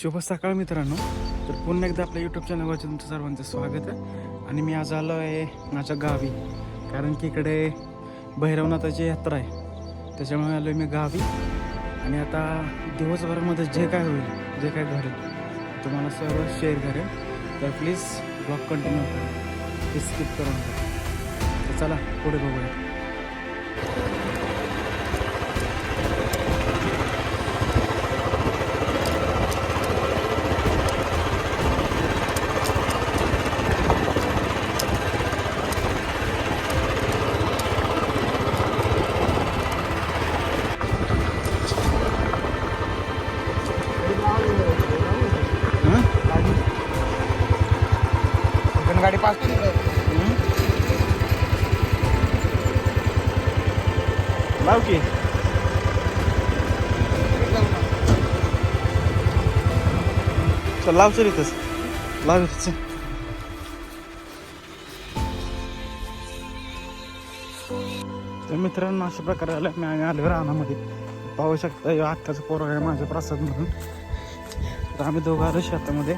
शुभ सकाळ मित्रांनो. तर पुन्हा एकदा आपल्या यूट्यूब चॅनलवरचे तुमचं सर्वांचं स्वागत आहे. आणि मी आज आलो आहे माझ्या गावी. कारण की इकडे भैरवनाथाची यात्रा आहे. त्याच्यामुळे आलो आहे मी गावी. आणि आता दिवसभरामध्ये जे काय होईल जे काय घडेल तुम्हाला सर्व शेअर करेल तर प्लीज ब्लॉग कंटिन्यू करा. प्लीज स्किप करू नका तर चला पुढे बघूया. लाव चल इथंच लाव इथंच चल. तर मित्रांनो अशा प्रकारे आलं मी आम्ही आलो रानामध्ये. पाहू शकता या आत्ताचं पोरं आहे माझ्या प्रसाद म्हणून. तर आम्ही दोघं आलो शेतामध्ये.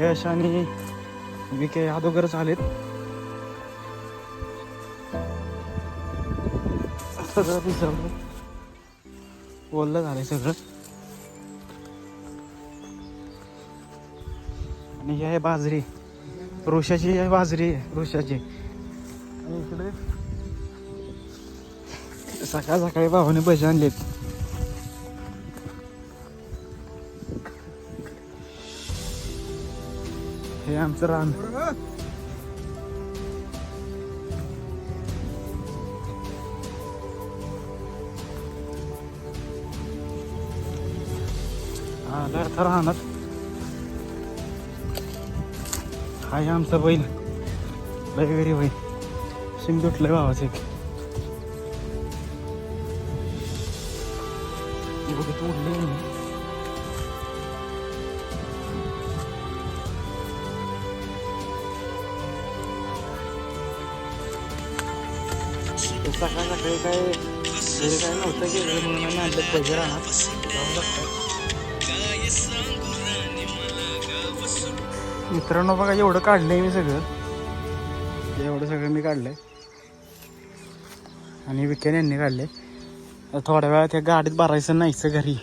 यश आणि विके अगोदरच आलेत. सगळं बोललं झालं झालंय सगळं. आणि ही आहे बाजरी. ऋषाची आहे बाजरी आहे ऋषाची. आणि इकडे सकाळ सकाळी भावाने भजी आणलेत. हे आमचं रान. हा आता राहणार. हाय आमचा बैल. लय घरी बैल शिंग तुटलंय भावाचं एक. हे सकाळ सकाळी काय काय नव्हतं गेलं म्हणून आणलं पैसे राहणार मित्रांनो बघा एवढं काढलंय मी सगळं. एवढं सगळं मी काढलंय. आणि विकेन यांनी काढले आता थोड्या वेळात त्या गाडीत भरायचं नाहीचं घरी.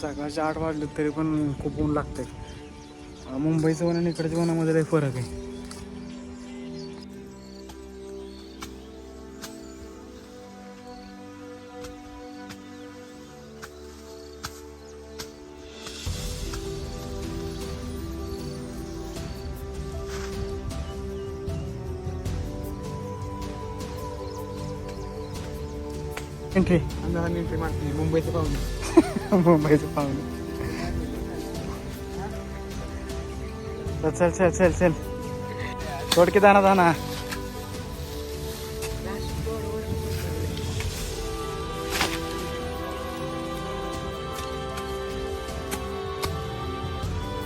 सकाळचे आठ वाजले तरी पण खूप ऊन लागतंय. मुंबईचं ऊन आणि इकडच्या उन्हामध्ये फरक आहे. एंट्री मुंबईचं पाहुणे. मुंबईचं पाहुणे चल चल चल चल. सोड की दाना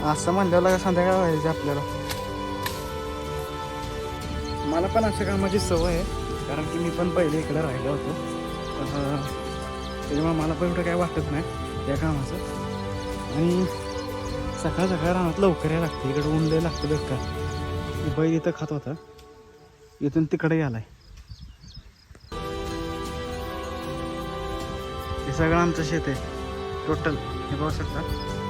असं म्हणल्यावर का संध्याकाळ व्हायचं आपल्याला. मला पण अशा कामाची सवय आहे कारण की मी पण पहिले इकडे राहिलो होतो. त्याच्यामुळे मला पण एवढं काय वाटत नाही या कामाचं. आणि सकाळ सकाळ रानात लवकर यायला लागते इकडे ऊन लय लागतं बेकार बैल इथं खात होता. इथून तिकडे आलाय हे सगळं आमचं शेत आहे. टोटल हे पाहू शकता.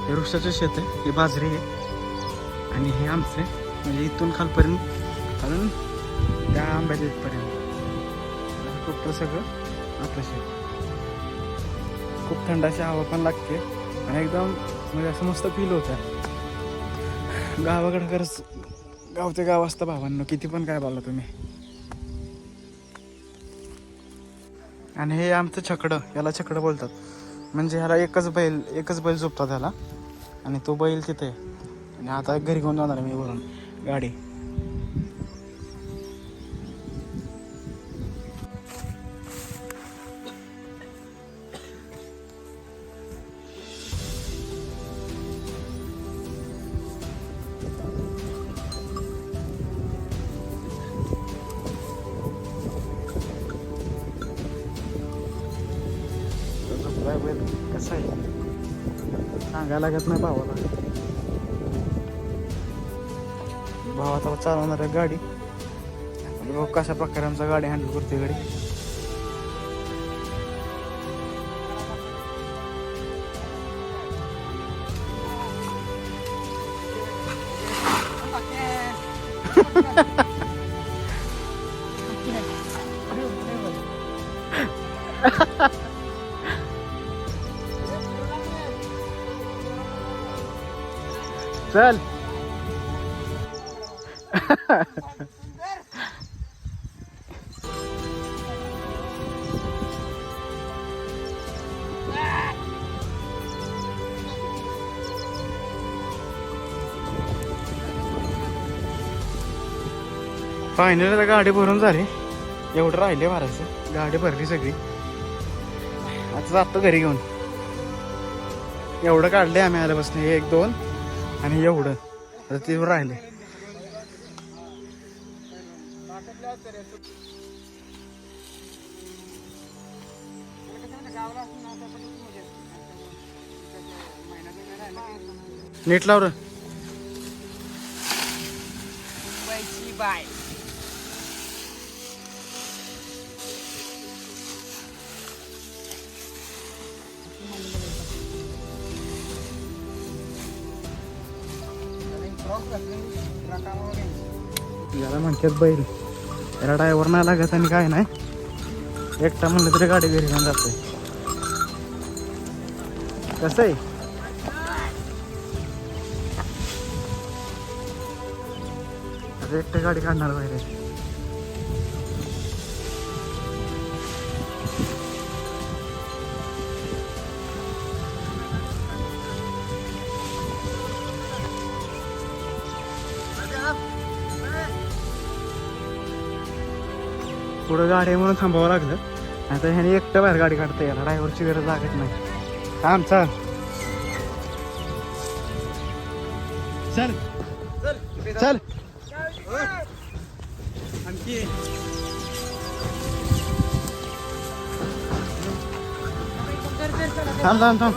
हे वृक्षाचं शेत आहे. हे बाजरी आहे. आणि हे आमचं आहे. म्हणजे इथून खालपर्यंत. कारण त्या आंब्याच्या इथपर्यंत. टोटल सगळं. आपल्याशी. खूप थंडाची हवा पण लागते आणि एकदम म्हणजे असं मस्त फील होतं गावाकडं खरंच गावचे गाव असतं भावांनो. किती पण काय बोलला तुम्ही. आणि हे आमचं छकडं याला छकडं बोलतात. म्हणजे ह्याला एकच बैल एकच बैल झोपतात ह्याला. आणि तो बैल तिथे आणि आता घरी घेऊन जाणार मी वरून. गाडी. कसं आहे. सांगायला लागत नाही भावाला. भावाचा चालवणार आहे गाडी. भाऊ कशा प्रकारे आमचा गाडी हँडल करते गाडी. चल. फायनल आता गाडी भरून झाली. एवढं राहिले भरायचं गाडी भरली सगळी. आता जातो घरी घेऊन. एवढं काढले आम्ही आल्यापासून एक दोन. आणि एवढं. आता ते राहिले. नीट लावर बाय. याला म्हणतात बैल. याला ड्रायव्हर नाही लागत आणि काय नाही. एकटा म्हणलं तरी गाडी घरी घेऊन जाते कसं आहे? एकटा एकटं गाडी काढणार बाहेर. पुढं गाडी आहे म्हणून थांबावं लागलं आता ह्याने एकटं बाहेर गाडी काढता याला ड्रायव्हरची गरज लागत नाही थांब चल चल चल आणखी थांब थांब थांब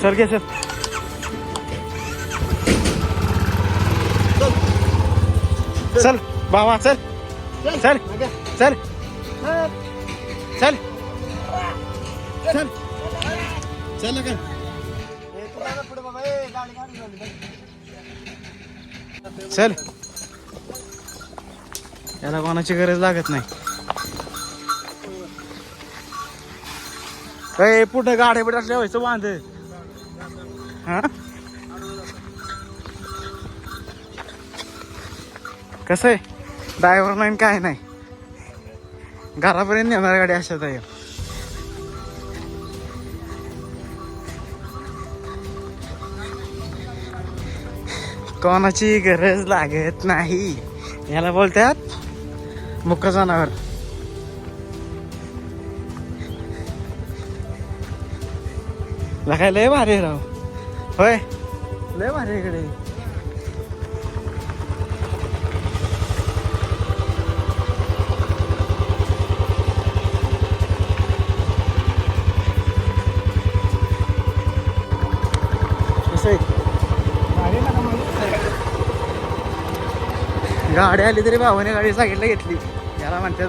सर घे सर चल बाबा चल चल. चल. चल. चल. चल. का चल. याला कोणाची गरज लागत नाही. पुढं गाड्या बिड्या ठेवायचं बांध हा? कसं आहे? ड्रायव्हर नाही काय नाही. घरापर्यंत येणार गाडी अशात आहे कोणाची गरज लागत नाही. याला बोलतात मुक्का जनावर. काय लय भारी राव. होय. लय भारी आहे इकडे. गाडी आली तरी भावाने गाडी साईडला घेतली. याला म्हणतात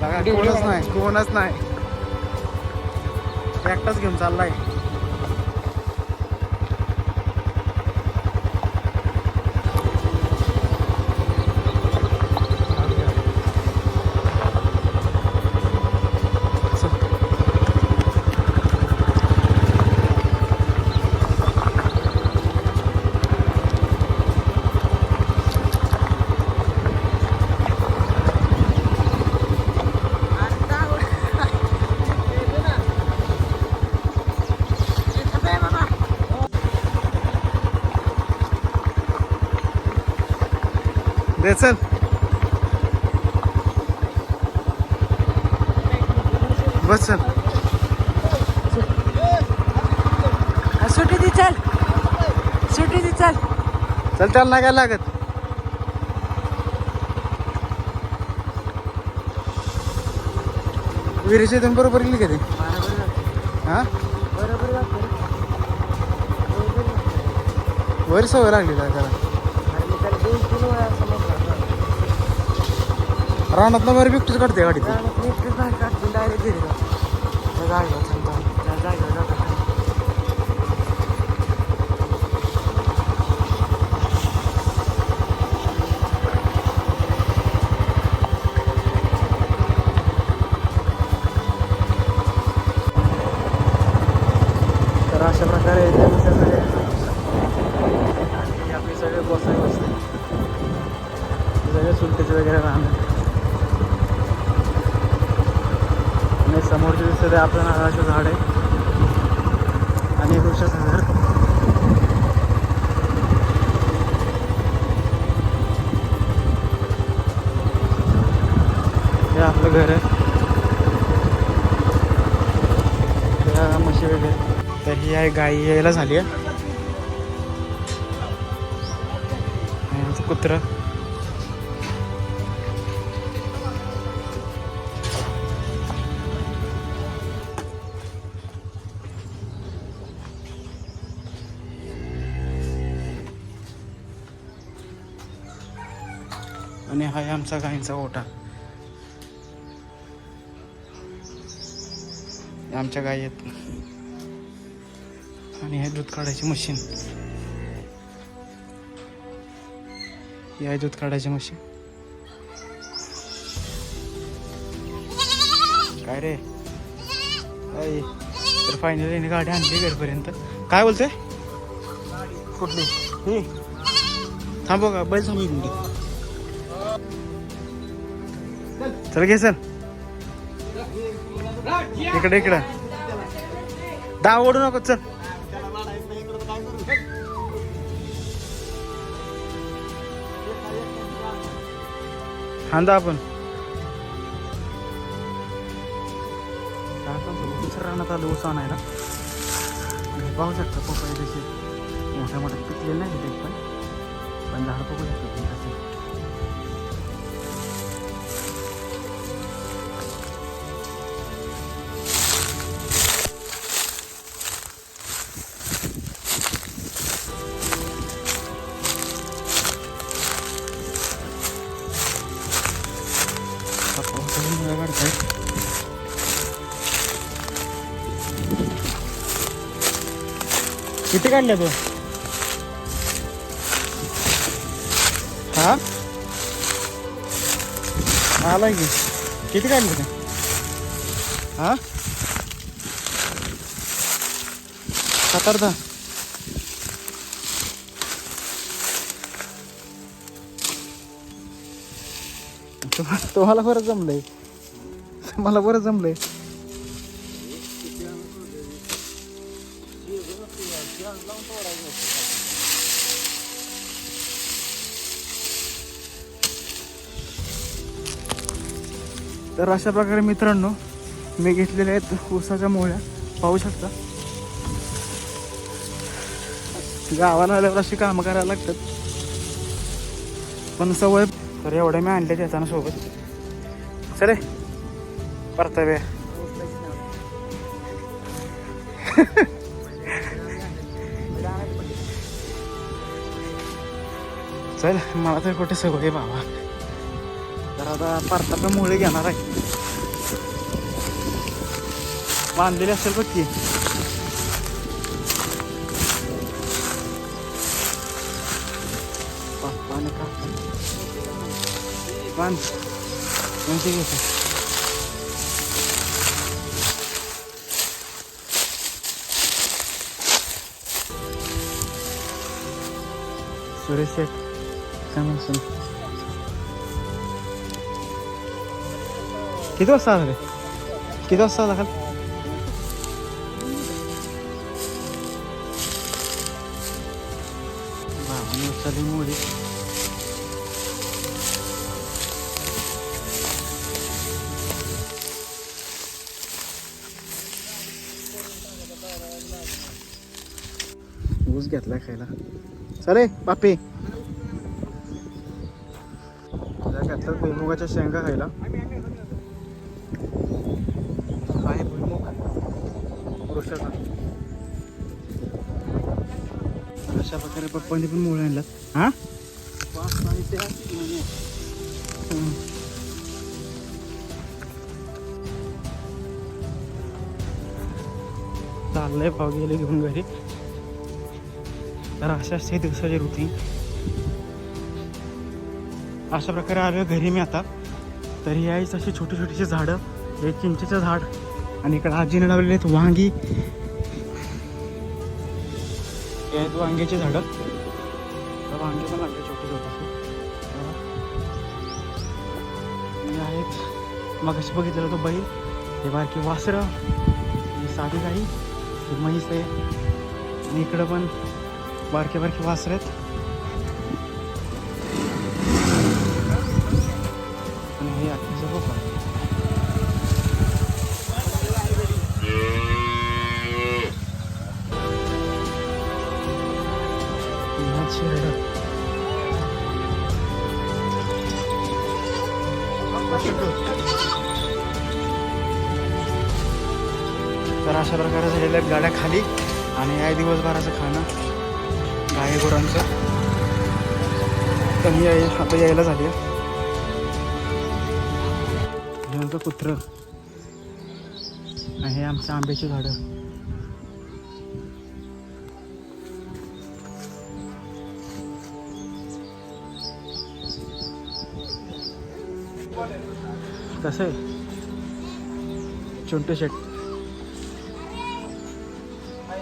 बघा कोणच नाही कोणच नाही. एकटाच घेऊन चाललाय दे चल बस चल. सुट्टी दे चल. सुट्टी दे चल. चल त्याला नाही काय लागत. विहिरीच्या इथून बरोबर गेली का ते? हा? वर सवय लागली का त्याला समजला रानातनं बरं बिकटूच काढते गाडी आपलं नारळाचं झाड आहे. आणि एक वृक्षाचं हे आपलं घर आहे. त्या म्हशी वगैरे. तर ही आहे गाई यायला झाली आहे. कुत्रं. आणि हा आहे आमचा गाईंचा ओटा. आमच्या गाई आहेत. आणि हे दूध काढायची मशीन ही आहे दूध काढायची मशीन काय रे? काय तर फायनली गाडी आणली घरपर्यंत. काय बोलते कुठली? ही? थांबव का? बैल थांबव चल घे सर इकडे इकडे. दहा ओढू नको चल. खांदा आपण. रानात आलो उसा नाही ना? पाहू शकता पपई तसे मोठ्या मोठ्या पिकले नाही ते पण पण झाड बघू शकता किती काढले तू हा? आलाय की. किती काढले का हा? सात तुम्हाला तुम्हाला बरं जमलंय. मला बरं जमलंय. तर अशा प्रकारे मित्रांनो मी घेतलेल्या आहेत ऊसाच्या मोळ्या. पाहू शकता. गावाला आल्यावर अशी कामं करायला लागतात. पण सवय तर एवढ्या मी आणल्या त्याच्यानं सोबत. चले परताव्या चल मला तर कुठे सवय आहे बाबा. आता परताव्या मुळे घेणार आहे बांधलेली असेल बघ की पप्पा आणि काका बांध कोणती घेतो सुरेश शेठ काय म्हणतो किती वाजता आला रे? किती वाजता आला काल उचलली मोडी. ऊस घेतलाय खायला. चले पापी तुझ्या घेतल्यात भुईमुगाच्या शेंगा खायला. अशा प्रकारे पप्पांनी पण मुळे आणलात हा? चाललंय भाव गेले घेऊन घरी. तर अशा असते दिवसाची रुटीन अशा प्रकारे आलो घरी मी आता. तरी यायच अशी छोटी छोटीशी झाडं. हे चिंचेचं झाड. आणि इकडे आजीने लावलेले आहेत वांगी. हे आहेत वांग्याची झाडं. तर पण लागले छोटे छोटे. आहेत मग अशी बघितलं तो बैल. हे बारकी वासरं. ही साधी गाई. ही म्हैस आहे. आणि इकडं पण बारके बारके वासरं आहेत. तर अशा प्रकारे झालेल्या आहेत गाड्या खाली. आणि या दिवसभराचं खाणं. गाय गुरांचं. कमी आहे आता यायला झाली हे आमचं कुत्रं. आणि हे आमचं आंब्याची झाडं. कसं आहे? चिंटू शेट. तर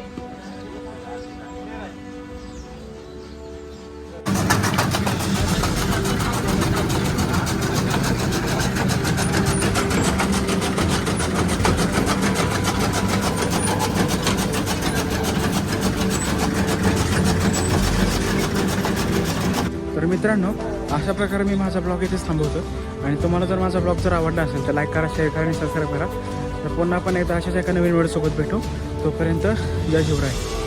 मित्रांनो अशा प्रकारे मी माझा ब्लॉग इथेच थांबवतो. आणि तुम्हाला जर माझा ब्लॉग जर आवडला असेल तर लाईक करा शेअर करा आणि सबस्क्राईब करा. तर पुन्हा पण एकदा अशाच एका नवीन वेळेसोबत भेटू. तोपर्यंत जय शिवराय.